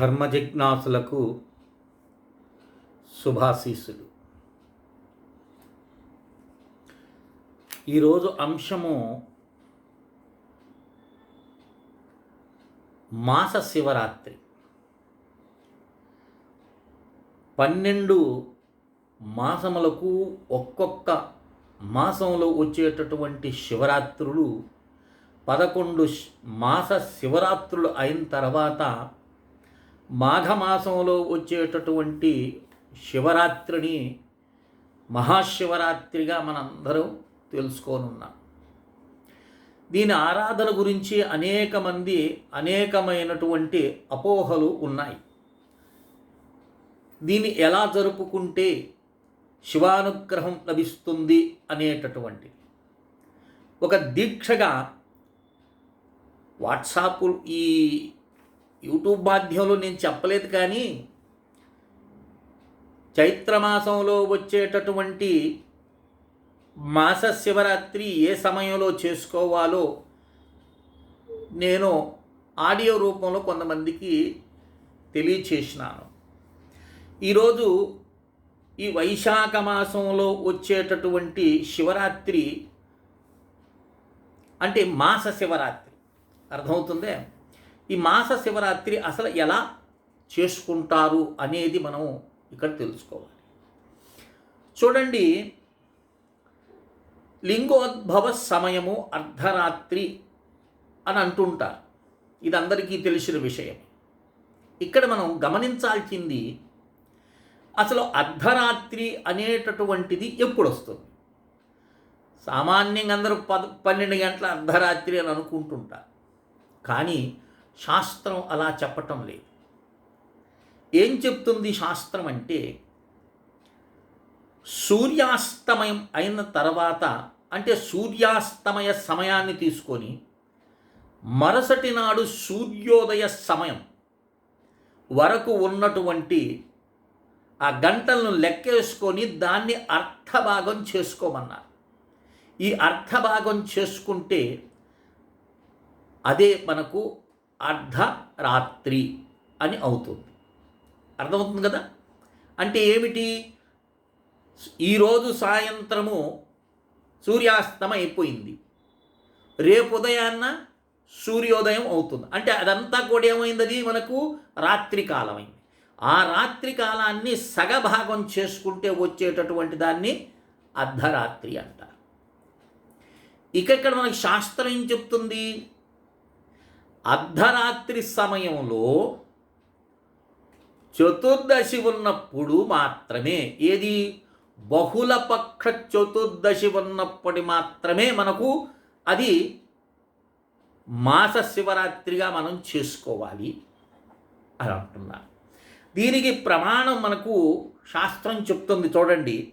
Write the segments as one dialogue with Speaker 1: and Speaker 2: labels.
Speaker 1: ధర్మజిజ్ఞాసులకు శుభాశీస్సులు. ఈరోజు అంశము మాస శివరాత్రి. పన్నెండు మాసములకు ఒక్కొక్క మాసంలో వచ్చేటటువంటి శివరాత్రులు పదకొండు మాస శివరాత్రులు అయిన తర్వాత మాఘమాసంలో వచ్చేటటువంటి శివరాత్రిని మహాశివరాత్రిగా మనందరం తెలుసుకోనున్నాం. దీని ఆరాధన గురించి అనేక మంది అనేకమైనటువంటి అపోహలు ఉన్నాయి. దీన్ని ఎలా జరుపుకుంటే శివానుగ్రహం లభిస్తుంది అనేటటువంటి ఒక దీక్షగా వాట్సాప్ ఈ యూట్యూబ్ మాధ్యమంలో నేను చెప్పలేదు కానీ చైత్రమాసంలో వచ్చేటటువంటి మాస శివరాత్రి ఏ సమయంలో చేసుకోవాలో నేను ఆడియో రూపంలో కొంతమందికి తెలియచేసినాను. ఈరోజు ఈ వైశాఖ మాసంలో వచ్చేటటువంటి శివరాత్రి అంటే మాస శివరాత్రి. అర్థమవుతుందే? ఈ మాస శివరాత్రి అసలు ఎలా చేసుకుంటారు అనేది మనం ఇక్కడ తెలుసుకోవాలి. చూడండి లింగోద్భవ సమయము అర్ధరాత్రి అని అంటుంటారు. ఇది అందరికీ తెలిసిన విషయం. ఇక్కడ మనం గమనించాల్సింది అసలు అర్ధరాత్రి అనేటటువంటిది ఎప్పుడు వస్తుంది సామాన్యంగా అందరూ పద పన్నెండు గంటల అర్ధరాత్రి అని అనుకుంటుంటారు. కానీ శాస్త్రం అలా చెప్పటం లేదు. ఏం చెప్తుంది శాస్త్రం అంటే సూర్యాస్తమయం అయిన తర్వాత అంటే సూర్యాస్తమయ సమయాన్ని తీసుకొని మరుసటి నాడు సూర్యోదయ సమయం వరకు ఉన్నటువంటి ఆ గంటలను లెక్కేసుకొని దాన్ని అర్థభాగం చేసుకోమన్నారు. ఈ అర్థభాగం చేసుకుంటే అదే మనకు అర్ధరాత్రి అని అవుతుంది. అర్థమవుతుంది కదా? అంటే ఏమిటి? ఈరోజు సాయంత్రము సూర్యాస్తమం అయిపోయింది. రేపు ఉదయాన్న సూర్యోదయం అవుతుంది. అంటే అదంతా కూడా ఏమైంది అది మనకు రాత్రి కాలమైంది. ఆ రాత్రి కాలాన్ని సగభాగం చేసుకుంటే వచ్చేటటువంటి దాన్ని అర్ధరాత్రి అంటారు. ఇక ఇక్కడ మనకి శాస్త్రం ఏం చెప్తుంది? అర్ధరాత్రి సమయంలో చతుర్దశి ఉన్నప్పుడు మాత్రమే ఏది? బహుళపక్ష చతుర్దశి ఉన్నప్పటి మాత్రమే మనకు అది మాస శివరాత్రిగా మనం చేసుకోవాలి అని అంటున్నారు. దీనికి ప్రమాణం మనకు శాస్త్రం చెప్తుంది చూడండి.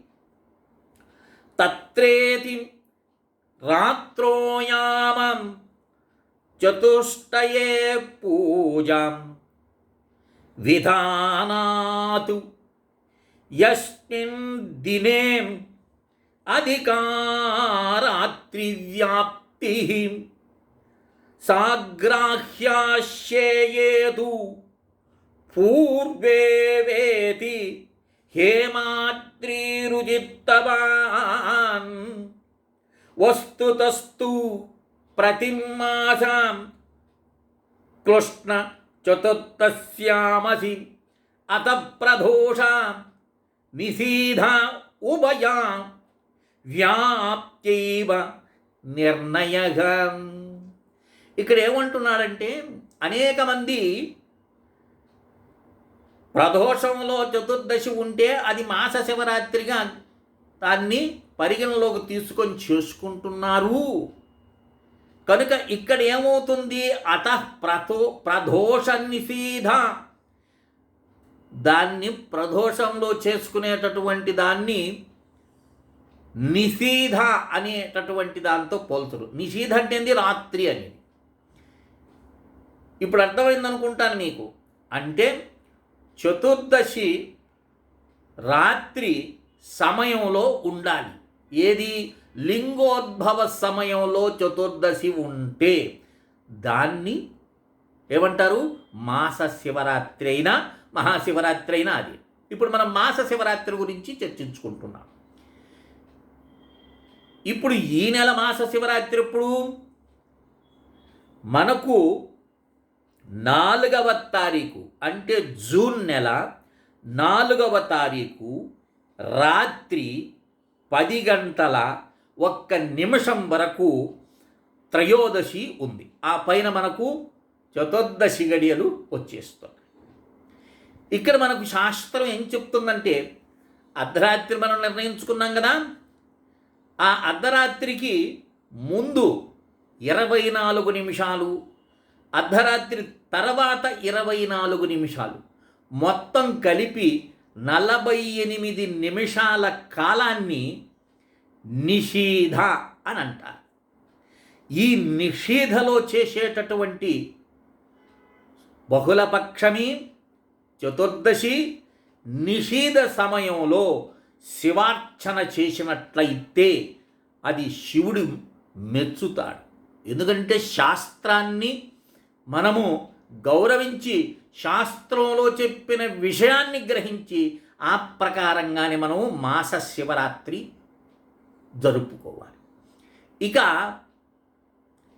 Speaker 1: తత్రేతి రాత్రోయామం चतुष्ट पूजा विधानातु यस्मिन् दिने अधिकारात्रिव्याप्तिः। साग्राह्याश्येयेतु पूर्वे वेति हेमाद्रिरुजित्तवान्। वस्तुतस्तु ప్రతిమాసాం కృష్ణ చతుర్థశ్యామసి అత ప్రదోష నిషీధ ఉభయా వ్యాప్తైవ నిర్ణయ ఇక్కడ ఏమంటున్నాడంటే అనేక మంది ప్రదోషంలో చతుర్దశి ఉంటే అది మాస శివరాత్రిగా దాన్ని పరిగణలోకి తీసుకొని చేసుకుంటున్నారు. కనుక ఇక్కడ ఏమవుతుంది అత ప్రతో ప్రదోష నిషీధ దాన్ని ప్రదోషంలో చేసుకునేటటువంటి దాన్ని నిషీధ అనేటటువంటి దాంతో పోల్చరు. నిషీధ అంటే ఏంది? రాత్రి అనేది. ఇప్పుడు అర్థమైంది అనుకుంటాను మీకు. అంటే చతుర్దశి రాత్రి సమయంలో ఉండాలి. ఏది? లింగోద్భవ సమయంలో చతుర్దశి ఉంటే దాన్ని ఏమంటారు? మాస శివరాత్రి అయినా మహాశివరాత్రి అయినా అది. ఇప్పుడు మనం మాస శివరాత్రి గురించి చర్చించుకుంటున్నాం. ఇప్పుడు ఈ నెల మాస శివరాత్రి ఎప్పుడు? మనకు నాలుగవ తారీఖు అంటే జూన్ నెల నాలుగవ తారీఖు రాత్రి పది గంటల ఒక్క నిమిషం వరకు త్రయోదశి ఉంది. ఆ పైన మనకు చతుర్దశి గడియలు వచ్చేస్తుంది ఇక్కడ మనకు శాస్త్రం ఏం చెప్తుందంటే అర్ధరాత్రి మనం నిర్ణయించుకున్నాం కదా ఆ అర్ధరాత్రికి ముందు ఇరవై నాలుగు నిమిషాలు అర్ధరాత్రి తర్వాత ఇరవై నాలుగు నిమిషాలు మొత్తం కలిపి నలభై ఎనిమిది నిమిషాల కాలాన్ని నిషీధ అని అంటారు. ఈ నిషీధలో చేసేటటువంటి బహుళపక్షమి చతుర్దశి నిషీధ సమయంలో శివార్చన చేసినట్లయితే అది శివుడు మెచ్చుతాడు. ఎందుకంటే శాస్త్రాన్ని మనము గౌరవించి శాస్త్రంలో చెప్పిన విషయాన్ని గ్రహించి ఆ ప్రకారంగానే మనం మాస శివరాత్రి జరుపుకోవాలి. ఇక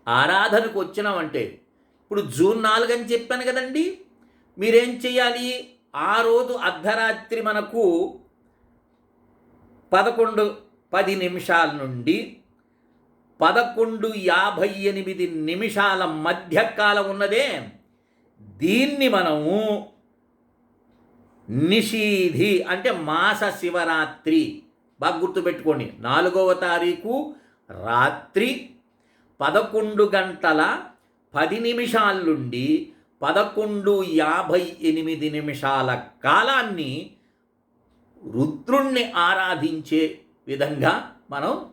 Speaker 1: ఆరాధనకు వచ్చినామంటే ఇప్పుడు జూన్ నాలుగు అని చెప్పాను కదండి మీరేం చేయాలి ఆ రోజు అర్ధరాత్రి మనకు పదకొండు పది నిమిషాల నుండి పదకొండు యాభై ఎనిమిది నిమిషాల మధ్యకాలం ఉన్నదే. దీన్ని మనము నిషీధి అంటే మాస శివరాత్రి. బాగా గుర్తుపెట్టుకోండి. నాలుగవ తారీఖు రాత్రి పదకొండు గంటల పది నిమిషాల నుండి పదకొండు యాభై ఎనిమిది నిమిషాల కాలాన్ని రుద్రుణ్ణి ఆరాధించే విధంగా మనం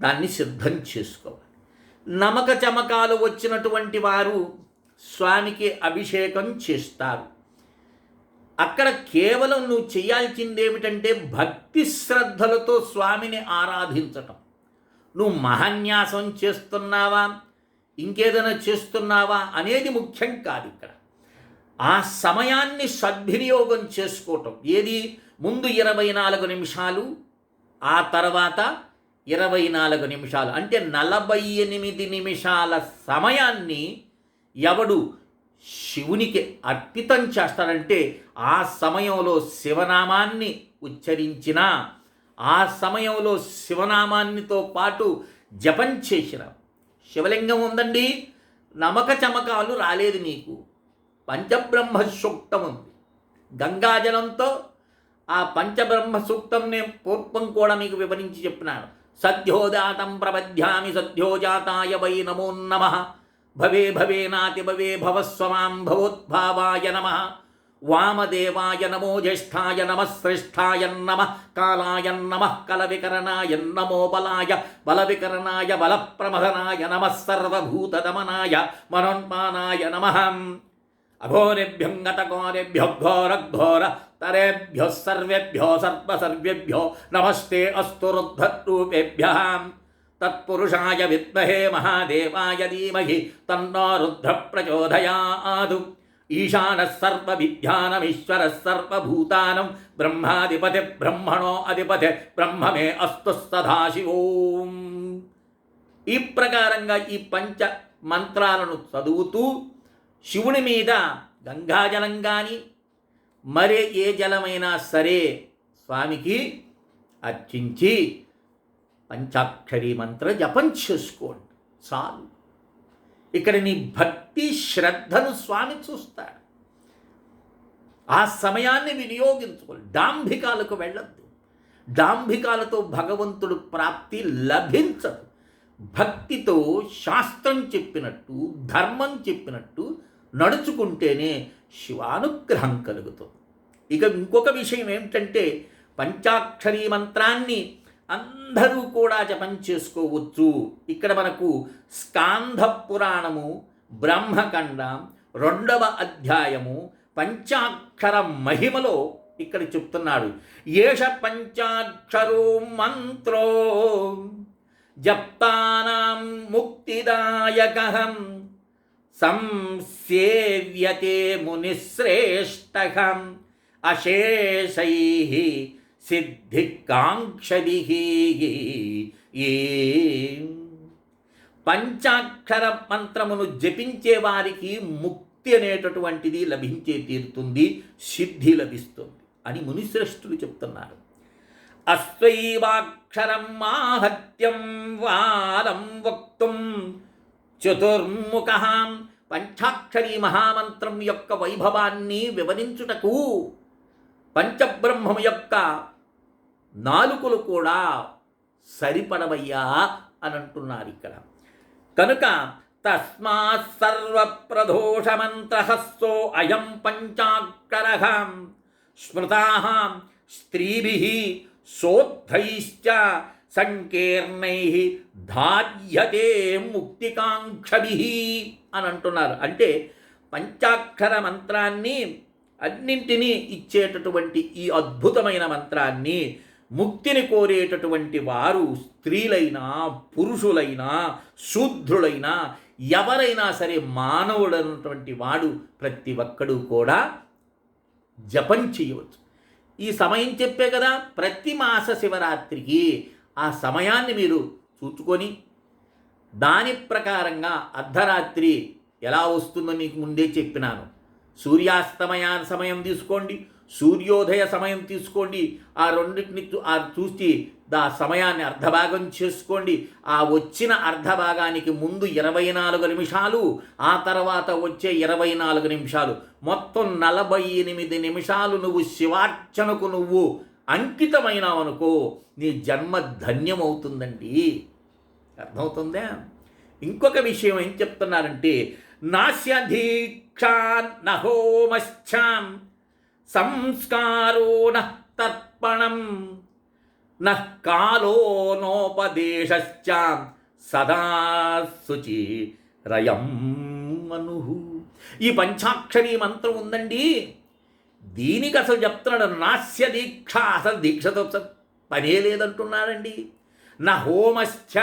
Speaker 1: దాన్ని సిద్ధం చేసుకోవాలి. నమక చమకాలు వచ్చినటువంటి వారు స్వామికి అభిషేకం చేస్తారు. అక్కడ కేవలం నువ్వు చేయాల్సింది ఏమిటంటే భక్తి శ్రద్ధలతో స్వామిని ఆరాధించటం. నువ్వు మహాన్యాసం చేస్తున్నావా? ఇంకేదైనా చేస్తున్నావా? అనేది ముఖ్యం కాదు ఇక్కడ. ఆ సమయాన్ని సద్వినియోగం చేసుకోవటం. ఏది? ముందు ఇరవై నాలుగు నిమిషాలు ఆ తర్వాత ఇరవై నాలుగు నిమిషాలు. అంటే నలభై ఎనిమిది నిమిషాల సమయాన్ని ఎవడు శివునికి అర్పితం చేస్తాడంటే ఆ సమయంలో శివనామాన్ని ఉచ్చరించిన ఆ సమయంలో శివనామాన్నితో పాటు జపం చేసిన. శివలింగం ఉందండి. నమక చమకాలు రాలేదు నీకు. పంచబ్రహ్మ సూక్తం ఉంది. గంగాజలంతో ఆ పంచబ్రహ్మ సూక్తం నేను పూర్వం కూడా మీకు వివరించి చెప్పినాను. సద్యోజాతం ప్రబధ్యామి సద్యోజాతాయ వై నమో నమ. भवे भवे नाति भवे भवस्व भवोद्भावाय नमः। वामदेवाय नमो ज्येष्ठाय नमः, श्रेष्ठाय नमः, कालाय नमः, कलविकरणाय नमो बलाय, बलविकरणाय बलप्रमथनाय नमः, सर्वभूतदमनाय मनोन्मानाय नमः। अघोरेभ्यं गतकोरेभ्यो घोरघोर, तरेभ्यः सर्वेभ्यो सर्वसर्वेभ्यो, नमस्ते अस्तु रुद्धरूपेभ्यः తత్పురుషాయ విద్మహే మహాదేవాయ ధీమహి తన్నో రుద్ర ప్రచోదయాదు ఈశాన సర్వవిద్యానమీశ్వర సర్వభూతానం బ్రహ్మాధిపతి బ్రహ్మణో అధిపతి బ్రహ్మమే అస్తు సదాశివోం ఈ ప్రకారంగా ఈ పంచ మంత్రాలను చదువుతూ శివుని మీద గంగాజలం కానీ మరే ఏ జలమైనా సరే స్వామికి అర్చించి పంచాక్షరి మంత్ర జపం చేసుకోండి. చాలు. ఇక్కడ నీ భక్తి శ్రద్ధను స్వామి చూస్తాడు. ఆ సమయాన్ని వినియోగించుకోవాలి డాంభికాలకు వెళ్ళద్దు. డాంభికాలతో భగవంతుడు ప్రాప్తి లభించదు. భక్తితో శాస్త్రం చెప్పినట్టు ధర్మం చెప్పినట్టు నడుచుకుంటేనే శివానుగ్రహం కలుగుతుంది. ఇక ఇంకొక విషయం ఏమిటంటే పంచాక్షరీ మంత్రాన్ని అందరూ కూడా జపం చేసుకోవచ్చు ఇక్కడ మనకు స్కాంధ పురాణము బ్రహ్మకండ రెండవ అధ్యాయము పంచాక్షర మహిమలో ఇక్కడ చెప్తున్నాడు. ఏష పంచాక్షరో మంత్రో జప్తానాం ముక్తిదాయకహం సంసేవ్యతే మునిశ్రేష్ట అశేషై సిద్ధికాంక్షది ఏ? పంచాక్షర మంత్రమును జపించే వారికి ముక్తి అనేటటువంటిది లభించే తీరుతుంది సిద్ధి లభిస్తుంది అని మునిశ్రేష్ఠులు చెప్తున్నారు. అస్వైవాక్షరం మాహత్యం వారం వక్తుం చతుర్ముఖ పంచాక్షరి మహామంత్రం యొక్క వైభవాన్ని వివరించుటకు పంచబ్రహ్మము యొక్క నాలుకలు కూడా సరిపడవయ్యా అని అంటున్నారు ఇక్కడ. కనుక తస్మాత్ సర్వప్రదోషమంత్రహస్తో అయం పంచాక్షర స్మృతా స్త్రీభి శోద్ధైశ్చ సంకీర్ణై ధార్యతే ముక్తికాంక్షభి అని అంటున్నారు. అంటే పంచాక్షర మంత్రాన్ని అన్నింటినీ ఇచ్చేటటువంటి ఈ అద్భుతమైన మంత్రాన్ని ముక్తిని కోరేటటువంటి వారు స్త్రీలైనా పురుషులైనా శూద్రులైనా ఎవరైనా సరే మానవుడైనటువంటి వాడు ప్రతి ఒక్కడు కూడా జపం చేయవచ్చు. ఈ సమయం చెప్పే కదా ప్రతి మాస శివరాత్రికి ఆ సమయాన్ని మీరు చూచుకొని దాని ప్రకారంగా అర్ధరాత్రి ఎలా వస్తుందో మీకు ముందే చెప్పినాను. సూర్యాస్తమయ సమయం తీసుకోండి. సూర్యోదయ సమయం తీసుకోండి. ఆ రెండింటిని ఆ చూసి దా సమయాన్ని అర్ధభాగం చేసుకోండి. ఆ వచ్చిన అర్ధభాగానికి ముందు ఇరవై నాలుగు నిమిషాలు ఆ తర్వాత వచ్చే ఇరవై నాలుగు నిమిషాలు. మొత్తం నలభై ఎనిమిది నిమిషాలు నువ్వు శివార్చనకు నువ్వు అంకితమైనావనుకో నీ జన్మ ధన్యమవుతుందండి. అర్థమవుతుందా? ఇంకొక విషయం ఏం చెప్తున్నారంటే నాస్య నహోమశ్చాం. సంస్కారో తర్పణం. నః కాలో నోపదేశశ్చాం. సదా శుచి రయం మను. ఈ పంచాక్షరి మంత్రం ఉందండి. దీనికి అసలు చెప్తున్నాడు నాస్య దీక్ష. అసలు దీక్షతో పనే లేదంటున్నాడండి నా హోమశ్చ.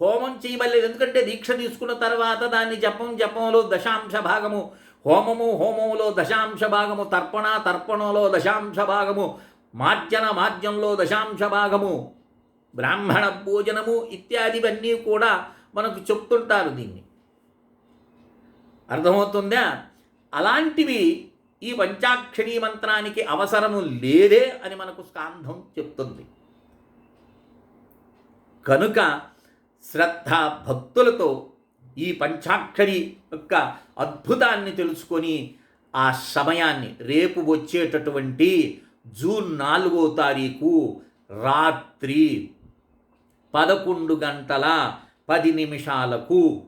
Speaker 1: హోమం చేయబడలేదు. ఎందుకంటే దీక్ష తీసుకున్న తర్వాత దాన్ని జపం జపంలో దశాంశ భాగము హోమము హోమములో దశాంశ భాగము తర్పణ తర్పణలో దశాంశ భాగము మార్జన మార్జంలో దశాంశ భాగము బ్రాహ్మణ భోజనము ఇత్యాదివన్నీ కూడా మనకు చెప్తుంటారు దీన్ని. అర్థమవుతుందా? అలాంటివి ఈ పంచాక్షరీ మంత్రానికి అవసరము లేదే అని మనకు స్కాంధం చెప్తుంది. కనుక శ్రద్ధ భక్తులతో ఈ పంచాక్షరి యొక్క అద్భుతాన్ని తెలుసుకొని ఆ సమయాన్ని రేపు వచ్చేటటువంటి జూన్ నాలుగో తారీఖు రాత్రి పదకొండు గంటల పది నిమిషాలకు.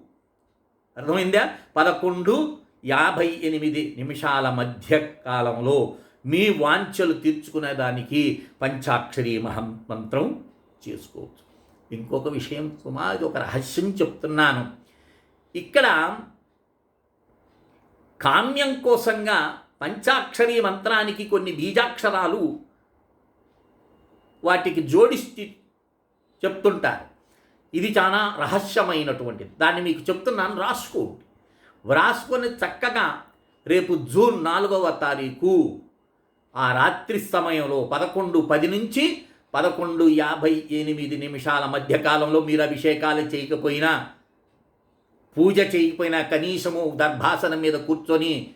Speaker 1: అర్థమైందా? పదకొండు యాభై ఎనిమిది నిమిషాల మధ్య కాలంలో మీ వాంఛలు తీర్చుకునేదానికి పంచాక్షరి మహం మంత్రం చేసుకోవచ్చు. ఇంకొక విషయం సుమారు ఒక రహస్యం చెప్తున్నాను. ఇక్కడ కామ్యం కోసంగా పంచాక్షరీ మంత్రానికి కొన్ని బీజాక్షరాలు వాటికి జోడిస్తూ చెప్తుంటారు. ఇది చాలా రహస్యమైనటువంటిది. దాన్ని మీకు చెప్తున్నాను రాసుకోండి వ్రాసుకొని చక్కగా రేపు జూన్ నాలుగవ తారీఖు ఆ రాత్రి సమయంలో పదకొండు పది నుంచి పదకొండు యాభై ఎనిమిది నిమిషాల మధ్యకాలంలో మీరు అభిషేకాలు చేయకపోయినా పూజ చేయకపోయినా కనీసము దర్భాసనం మీద కూర్చొని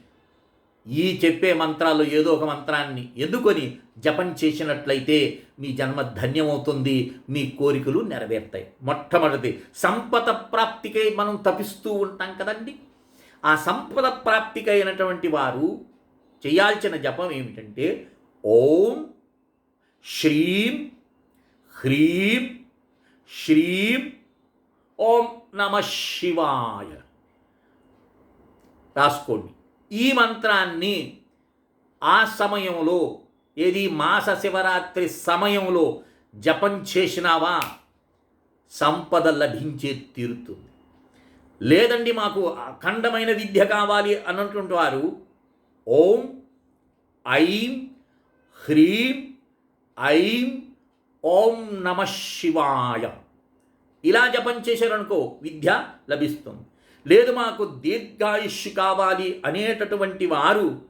Speaker 1: ఈ చెప్పే మంత్రాలు ఏదో ఒక మంత్రాన్ని ఎందుకొని జపం చేసినట్లయితే మీ జన్మ ధన్యమవుతుంది మీ కోరికలు నెరవేరుతాయి. మొట్టమొదటి సంపద ప్రాప్తికై మనం తపిస్తూ ఉంటాం కదండి. ఆ సంపద ప్రాప్తికైనటువంటి వారు చేయాల్సిన జపం ఏమిటంటే ఓం శ్రీం హ్రీం శ్రీం ఓం నమ శివాయ. రాసుకోండి. ఈ మంత్రాన్ని ఆ సమయంలో ఏది మాస శివరాత్రి సమయంలో జపం చేసినావా? సంపద లభించే తీరుతుంది. లేదండి మాకు అఖండమైన విద్య కావాలి అన్నటువంటి వారు ఓం ఐం హ్రీం ఐం ఓం నమ శివాయ. ఇలా జపం చేశారనుకో విద్య లభిస్తుంది. లేదు మాకు దీర్ఘాయుష్యు కావాలి అనేటటువంటి వారు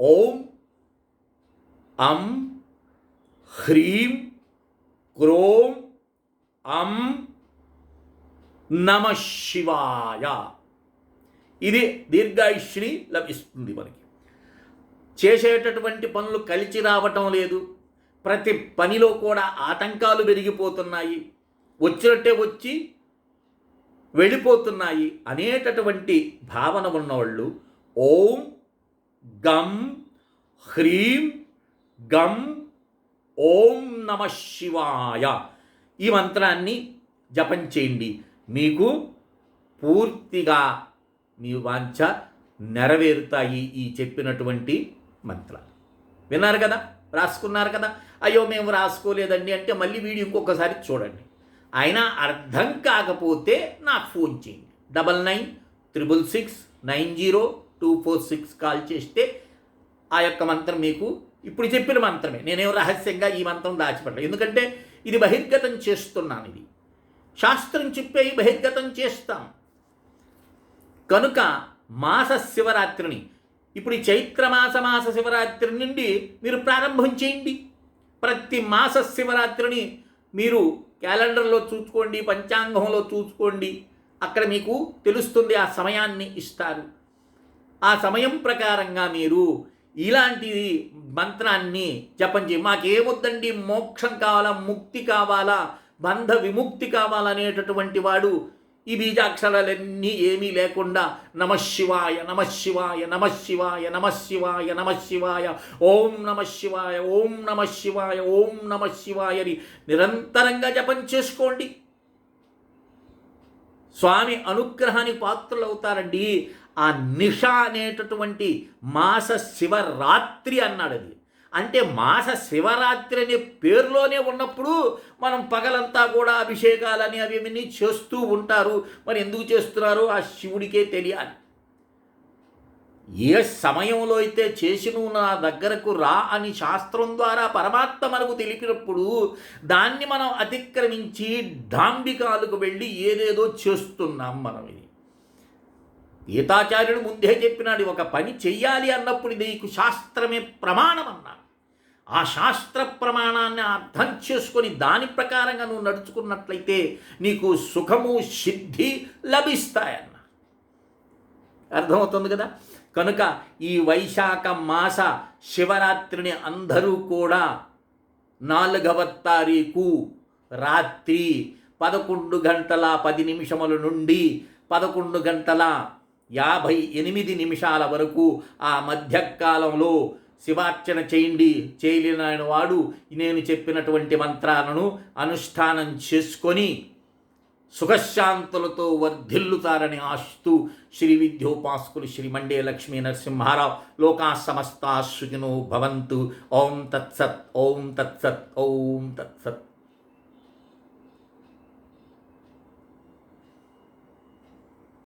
Speaker 1: ఓం అం హ్రీం క్రోం అం నమ శివాయ. ఇది దీర్ఘాయుష్ని లభిస్తుంది మనకి. చేసేటటువంటి పనులు కలిసి రావటం లేదు. ప్రతి పనిలో కూడా ఆటంకాలు పెరిగిపోతున్నాయి. వచ్చినట్టే వచ్చి వెళ్ళిపోతున్నాయి అనేటటువంటి భావన ఉన్నవాళ్ళు ఓం గం హ్రీం గం ఓం నమ శివాయ. ఈ మంత్రాన్ని జపం చేయండి. మీకు పూర్తిగా మీ వాంఛ నెరవేరుతాయి ఈ చెప్పినటువంటి మంత్రాలు. విన్నారు కదా? రాసుకున్నారు కదా? అయ్యో మేము రాసుకోలేదండి అంటే మళ్ళీ వీడియో ఇంకొకసారి చూడండి. అయినా అర్థం కాకపోతే నాకు ఫోన్ చేయండి. Double nine triple six nine zero two four six call చేస్తే ఆ యొక్క మంత్రం మీకు ఇప్పుడు చెప్పిన మంత్రమే. నేనేం రహస్యంగా ఈ మంత్రం దాచిపెట్టలేదు. ఎందుకంటే ఇది బహిర్గతం చేస్తున్నాను ఇది. శాస్త్రం చెప్పే బహిర్గతం చేస్తాం. కనుక మాస శివరాత్రిని ఇప్పుడు ఈ చైత్రమాస మాస శివరాత్రి నుండి మీరు ప్రారంభం చేయండి. ప్రతి మాస శివరాత్రిని మీరు క్యాలెండర్లో చూసుకోండి పంచాంగంలో చూసుకోండి. అక్కడ మీకు తెలుస్తుంది ఆ సమయాన్ని ఇస్తారు. ఆ సమయం ప్రకారంగా మీరు ఇలాంటి మంత్రాన్ని జపం చేయి మాకేమొద్దండి? మోక్షం కావాలా? ముక్తి కావాలా? బంధ విముక్తి కావాలనేటటువంటి వాడు ఈ బీజాక్షరాలన్నీ ఏమీ లేకుండా నమశివాయ నమశివాయ నమశివాయ నమశివాయ నమశివాయ ఓం నమ శివాయ ఓం నమ శివాయ ఓం నమ శివాయ నిరంతరంగా జపం చేసుకోండి. స్వామి అనుగ్రహానికి పాత్రలు అవుతారండి ఆ నిష అనేటటువంటి మాస శివరాత్రి అన్నాడు అది అంటే మాస శివరాత్రి అనే పేరులోనే ఉన్నప్పుడు మనం పగలంతా కూడా అభిషేకాలని అవి ఇవన్నీ చేస్తూ ఉంటారు. మరి ఎందుకు చేస్తున్నారు? ఆ శివుడికే తెలియాలి. ఏ సమయంలో అయితే చేసి నువ్వు నా దగ్గరకు రా అని శాస్త్రం ద్వారా పరమాత్మ మనకు తెలిపినప్పుడు దాన్ని మనం అతిక్రమించి డాంబికాలకు వెళ్ళి ఏదేదో చేస్తున్నాం మనం ఇది. గీతాచార్యుడు ముందే చెప్పినాడు ఒక పని చెయ్యాలి అన్నప్పుడు నీకు శాస్త్రమే ప్రమాణం అన్నాడు. ఆ శాస్త్ర ప్రమాణాన్ని అర్థం చేసుకొని దాని ప్రకారంగా నువ్వు నడుచుకున్నట్లయితే నీకు సుఖము సిద్ధి లభిస్తాయన్న. అర్థమవుతుంది కదా? కనుక ఈ వైశాఖ మాస శివరాత్రిని అందరూ కూడా నాలుగవ తారీఖు రాత్రి పదకొండు గంటల పది నిమిషముల నుండి పదకొండు గంటల యాభై ఎనిమిది నిమిషాల వరకు ఆ మధ్యకాలంలో శివార్చన చేయండి చేయలేని వాడు. నేను చెప్పినటువంటి మంత్రాలను అనుష్ఠానం చేసుకొని సుఖశాంతులతో వర్ధిల్లుతారని ఆస్తు శ్రీ విద్యోపాసుకులు శ్రీ మండే లక్ష్మీ నరసింహారావు లోకా సమస్తా సుఖినో భవంతు. ఓం తత్సత్ ఓం తత్సత్ ఓం తత్సత్.